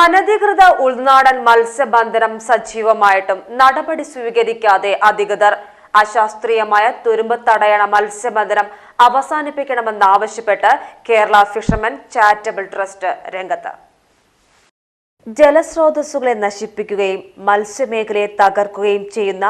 അനധികൃത ഉൾനാടൻ മത്സ്യബന്ധനം സജീവമായിട്ടും നടപടി സ്വീകരിക്കാതെ അധികൃതർ അശാസ്ത്രീയമായ തുരുമ്പ് തടയണ മത്സ്യബന്ധനം അവസാനിപ്പിക്കണമെന്നാവശ്യപ്പെട്ട് കേരള ഫിഷർമെൻ ചാരിറ്റബിൾ ട്രസ്റ്റ് രംഗത്ത്. ജലസ്രോതസ്സുകളെ നശിപ്പിക്കുകയും മത്സ്യമേഖലയെ തകർക്കുകയും ചെയ്യുന്ന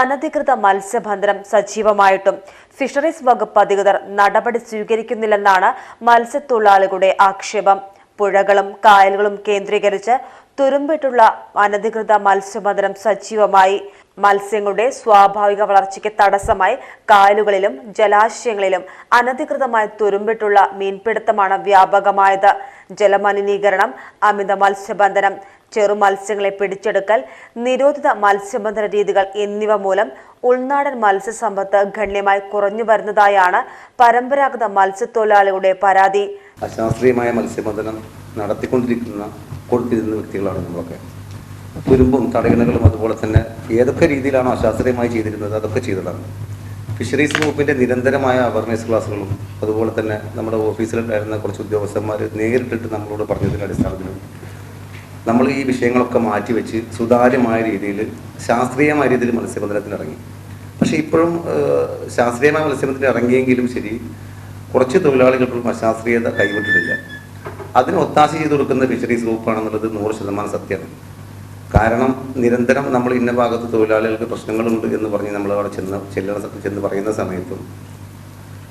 അനധികൃത മത്സ്യബന്ധനം സജീവമായിട്ടും ഫിഷറീസ് വകുപ്പ് അധികൃതർ നടപടി സ്വീകരിക്കുന്നില്ലെന്നാണ് മത്സ്യത്തൊഴിലാളികളുടെ ആക്ഷേപം. പുഴകളും കായലുകളും കേന്ദ്രീകരിച്ച് തുരുമ്പിട്ടുള്ള അനധികൃത മത്സ്യബന്ധനം സജീവമായി. മത്സ്യങ്ങളുടെ സ്വാഭാവിക വളർച്ചയ്ക്ക് തടസ്സമായി കായലുകളിലും ജലാശയങ്ങളിലും അനധികൃതമായി തുരുമ്പിട്ടുള്ള മീൻപിടുത്തമാണ് വ്യാപകമായത്. ജലമലിനീകരണം അമിത മത്സ്യബന്ധനം ചെറു മത്സ്യങ്ങളെ പിടിച്ചെടുക്കൽ നിരോധിത മത്സ്യബന്ധന രീതികൾ എന്നിവ മൂലം ഉൾനാടൻ മത്സ്യസമ്പത്ത് ഗണ്യമായി കുറഞ്ഞു വരുന്നതായാണ് പരമ്പരാഗത മത്സ്യത്തൊഴിലാളികളുടെ പരാതി. അശാസ്ത്രീയമായ മത്സ്യബന്ധനം നടത്തിക്കൊണ്ടിരിക്കുന്ന കൊടുത്തിരുന്ന വ്യക്തികളാണ് നമ്മളൊക്കെ. തുരുമ്പും തടയണകളും അതുപോലെ തന്നെ ഏതൊക്കെ രീതിയിലാണോ അശാസ്ത്രീയമായി ചെയ്തിരുന്നത് അതൊക്കെ ചെയ്തതാണ്. ഫിഷറീസ് വകുപ്പിന്റെ നിരന്തരമായ അവയർനെസ് ക്ലാസ്സുകളും അതുപോലെ തന്നെ നമ്മുടെ ഓഫീസിലുണ്ടായിരുന്ന കുറച്ച് ഉദ്യോഗസ്ഥന്മാർ നേരിട്ടിട്ട് നമ്മളോട് പറഞ്ഞതിന്റെ അടിസ്ഥാനത്തിലും നമ്മൾ ഈ വിഷയങ്ങളൊക്കെ മാറ്റിവെച്ച് സുതാര്യമായ രീതിയിൽ ശാസ്ത്രീയമായ രീതിയിൽ മത്സ്യബന്ധനത്തിന് ഇറങ്ങി. പക്ഷേ ഇപ്പോഴും ശാസ്ത്രീയമായ മത്സ്യബന്ധനത്തിന് ഇറങ്ങിയെങ്കിലും ശരി കുറച്ച് തൊഴിലാളികൾക്കും അശാസ്ത്രീയത കൈവിട്ടിട്ടില്ല. അതിന് ഒത്താശ ചെയ്ത് കൊടുക്കുന്ന ഫിഷറീസ് ഗ്രൂപ്പാണെന്നുള്ളത് നൂറ് ശതമാനം സത്യമാണ്. കാരണം നിരന്തരം നമ്മൾ ഇന്ന ഭാഗത്ത് തൊഴിലാളികൾക്ക് പ്രശ്നങ്ങളുണ്ട് എന്ന് പറഞ്ഞ് നമ്മൾ അവിടെ ചെന്ന് ചെല്ലണ ചെന്ന് പറയുന്ന സമയത്തും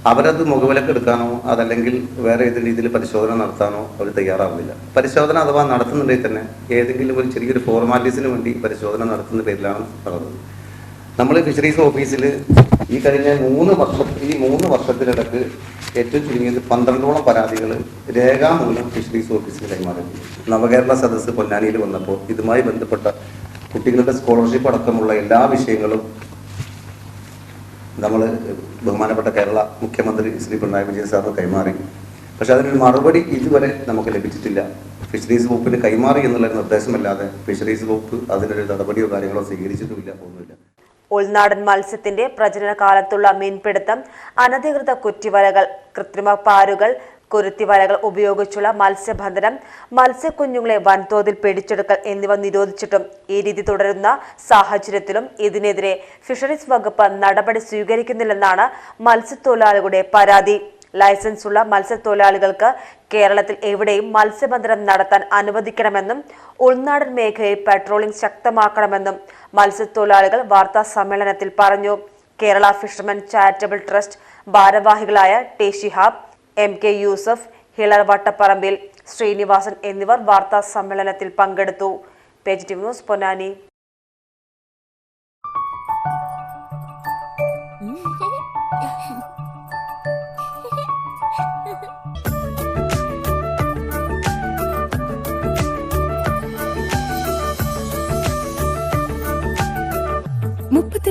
അവരത് മുഖവിലക്കെടുക്കാനോ അതല്ലെങ്കിൽ വേറെ ഏത് രീതിയിൽ പരിശോധന നടത്താനോ അവർ തയ്യാറാവുന്നില്ല. പരിശോധന അഥവാ നടത്തുന്നുണ്ടെങ്കിൽ തന്നെ ഏതെങ്കിലും ഒരു ചെറിയൊരു ഫോർമാലിറ്റീസിന് വേണ്ടി പരിശോധന നടത്തുന്ന പേരിലാണ് നടന്നത്. നമ്മൾ ഫിഷറീസ് ഓഫീസിൽ ഈ കഴിഞ്ഞ മൂന്ന് വർഷം ഈ മൂന്ന് വർഷത്തിനിടക്ക് ഏറ്റവും ചുരുങ്ങിയത് പന്ത്രണ്ടോളം പരാതികൾ രേഖാമൂലം ഫിഷറീസ് ഓഫീസിൽ കൈമാറി. നവകേരള സദസ്സ് പൊന്നാനിയിൽ വന്നപ്പോൾ ഇതുമായി ബന്ധപ്പെട്ട കുട്ടികളുടെ സ്കോളർഷിപ്പ് അടക്കമുള്ള എല്ലാ വിഷയങ്ങളും നമ്മൾ ബഹുമാനപ്പെട്ട കേരള മുഖ്യമന്ത്രി ശ്രീ പിണറായി വിജയൻ സാറിന് കൈമാറി. പക്ഷെ അതിനൊരു മറുപടി ഇതുവരെ നമുക്ക് ലഭിച്ചിട്ടില്ല. ഫിഷറീസ് വകുപ്പിന് കൈമാറി എന്നുള്ള നിർദ്ദേശമല്ലാതെ ഫിഷറീസ് വകുപ്പ് അതിനൊരു നടപടിയോ കാര്യങ്ങളോ സ്വീകരിച്ചിട്ടുമില്ല ഒന്നുമില്ല ഉൾനാടൻ മത്സ്യത്തിന്റെ പ്രജനന കാലത്തുള്ള മീൻപിടുത്തം അനധികൃത കുറ്റിവലകൾ കൃത്രിമ പാരുകൾ കുരുത്തിവലകൾ ഉപയോഗിച്ചുള്ള മത്സ്യബന്ധനം മത്സ്യക്കുഞ്ഞുങ്ങളെ വൻതോതിൽ പിടിച്ചെടുക്കൽ എന്നിവ നിരോധിച്ചിട്ടും ഈ രീതി തുടരുന്ന സാഹചര്യത്തിലും ഇതിനെതിരെ ഫിഷറീസ് വകുപ്പ് നടപടി സ്വീകരിക്കുന്നില്ലെന്നാണ് മത്സ്യത്തൊഴിലാളികളുടെ പരാതി. ലൈസൻസ് ഉള്ള മത്സ്യത്തൊഴിലാളികൾക്ക് കേരളത്തിൽ എവിടെയും മത്സ്യബന്ധനം നടത്താൻ അനുവദിക്കണമെന്നും ഉൾനാടൻ മേഖലയിൽ പെട്രോളിംഗ് ശക്തമാക്കണമെന്നും മത്സ്യത്തൊഴിലാളികൾ വാർത്താ സമ്മേളനത്തിൽ പറഞ്ഞു. കേരള ഫിഷർമെൻ ചാരിറ്റബിൾ ട്രസ്റ്റ് ഭാരവാഹികളായ T Shihab M K Yusuf Hilar Vattaparambil Sreenivasan എന്നിവർ വാർത്താ സമ്മേളനത്തിൽ പങ്കെടുത്തു. Page T news Ponnani.